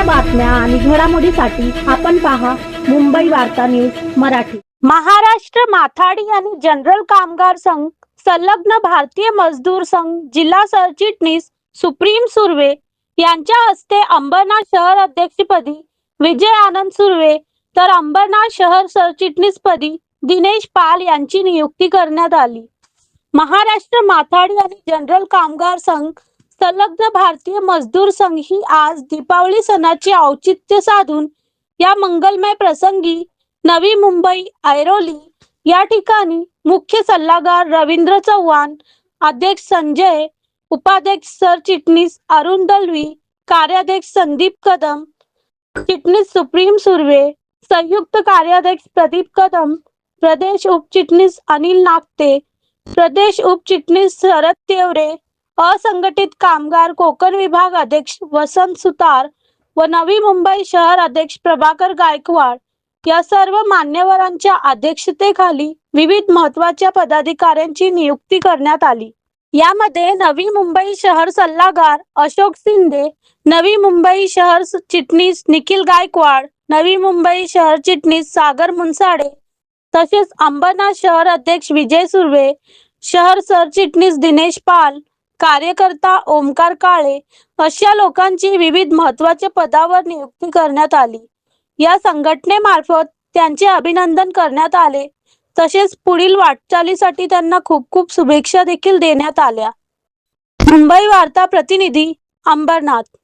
ताज्या बातम्या आणि घडामोडीसाठी आपण पहा मुंबई वार्ता न्यूज मराठी. महाराष्ट्र माथाडी आणि जनरल कामगार संघ संलग्न भारतीय मजदूर संघ जिल्हा सरचिटणीस सुप्रीम सुर्वे यांच्या हस्ते अंबरनाथ शहर अध्यक्षपदी विजय आनंद सुर्वे तर अंबरनाथ शहर सरचिटणीसपदी दिनेश पाल यांची नियुक्ती करण्यात आली. महाराष्ट्र माथाडी आणि जनरल कामगार संघ संलग्न भारतीय मजदूर संघ ही आज दीपावली सणाचे औचित्य साधून या मंगलमय प्रसंगी नवी मुंबई ऐरोली या ठिकाणी मुख्य सल्लागार रवींद्र चव्हाण अध्यक्ष संजय उपाध्यक्ष सरचिटणीस अरुण दलवी कार्याध्यक्ष संदीप कदम चिटणीस सुप्रीम सुर्वे संयुक्त कार्याध्यक्ष प्रदीप कदम प्रदेश उपचिटणीस अनिल नागते प्रदेश उपचिटणीस शरद तेवरे असंघटित कामगार कोकण विभाग अध्यक्ष वसंत सुतार व नवी मुंबई शहर अध्यक्ष प्रभाकर गायकवाड या सर्व मान्यवरांच्या अध्यक्षतेखाली विविध महत्त्वाच्या पदाधिकाऱ्यांची नियुक्ती करण्यात आली. यामध्ये नवी मुंबई शहर सल्लागार अशोक शिंदे नवी मुंबई शहर चिटणीस निखिल गायकवाड नवी मुंबई शहर चिटणीस सागर मुनसाडे तसेच अंबरनाथ शहर अध्यक्ष विजय सुर्वे शहर सरचिटणीस दिनेश पाल कार्यकर्ता ओमकार काळे अशा लोकांची विविध महत्त्वाच्या पदावर नियुक्ती करण्यात आली. या संघटनेमार्फत त्यांचे अभिनंदन करण्यात आले. तसेच पुढील वाटचालीसाठी त्यांना खूप खूप शुभेच्छा देखील देण्यात आल्या. मुंबई वार्ता प्रतिनिधी अंबरनाथ